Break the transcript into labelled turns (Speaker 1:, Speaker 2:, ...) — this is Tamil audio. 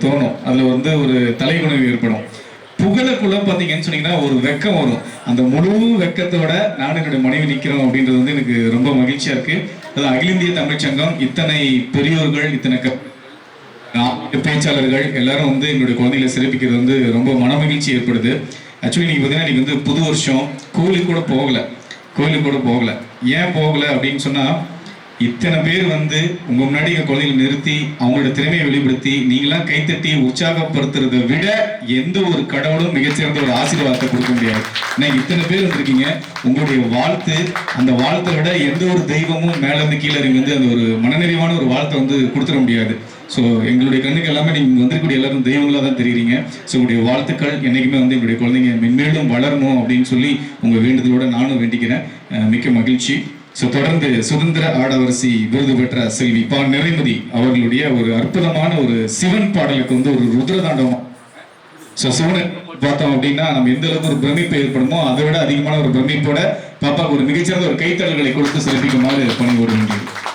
Speaker 1: தோணும். அதுல வந்து ஒரு தலைகுணவு ஏற்படும். புகழக்குள்ள பார்த்தீங்கன்னு சொன்னீங்கன்னா ஒரு வெக்கம் வரும். அந்த முழு வெக்கத்தோட நான் என்னுடைய மனைவி நிற்கிறோம் அப்படின்றது வந்து எனக்கு ரொம்ப மகிழ்ச்சியா இருக்கு. அது அகில இந்திய தமிழ்ச்சங்கம் இத்தனை பெரியோர்கள் இத்தனை க- பேச்சாளர்கள் எல்லாரும் வந்து எங்களுடைய குழந்தைகளை சிறப்பிக்கிறது வந்து ரொம்ப மனமகிழ்ச்சி ஏற்படுது. ஆக்சுவலி நீங்கள் பார்த்தீங்கன்னா நீங்க வந்து புது வருஷம். கோயிலுக்கு கூட போகல. கோயிலுக்கு கூட போகல. ஏன் போகல அப்படின்னு சொன்னா இத்தனை பேர் வந்து உங்க முன்னாடி எங்கள் குழந்தைகளை நிறுத்தி அவங்களோட திறமையை வெளிப்படுத்தி நீங்களாம் கைத்தட்டி உற்சாகப்படுத்துறதை விட எந்த ஒரு கடவுளும் மிகச்சிறந்த ஒரு ஆசீர்வாதத்தை கொடுக்க முடியாது. ஏன்னா இத்தனை பேர் வந்திருக்கீங்க. உங்களுடைய வாழ்த்து அந்த வாழ்த்தை விட எந்த ஒரு தெய்வமும் மேல இருந்து கீழே இறங்கி வந்து அந்த ஒரு மனநிறைவான ஒரு வாழ்த்தை வந்து கொடுத்துட முடியாது. ஸோ எங்களுடைய கண்ணுக்கு எல்லாமே நீங்கள் வந்திருக்கக்கூடிய எல்லாரும் தெய்வங்களாக தான் தெரியுறீங்க. ஸோ உங்களுடைய வாழ்த்துக்கள் என்றைக்குமே வந்து எங்களுடைய குழந்தைங்க மென்மேலும் வளரணும் அப்படின்னு சொல்லி உங்கள் வேண்டுதலோட நானும் வேண்டிக்கிறேன். மிக்க மகிழ்ச்சி. ஸோ தொடர்ந்து சுதந்திர ஆடவரசி விருது பெற்ற செல்வி பா நிறைமதி அவர்களுடைய ஒரு அற்புதமான ஒரு சிவன் பாடலுக்கு வந்து ஒரு ருத்ரதாண்டவம். ஸோ சிவனை பார்த்தோம் அப்படின்னா நம்ம எந்த அளவுக்கு ஒரு பிரமிப்பு ஏற்படுமோ அதை விட அதிகமான ஒரு பிரமிப்போட பாப்பாவுக்கு ஒரு மிகச்சிறந்த ஒரு கைத்தட்டல்களை கொடுத்து சிறப்பிக்குமாறு பணியோடு வேண்டியது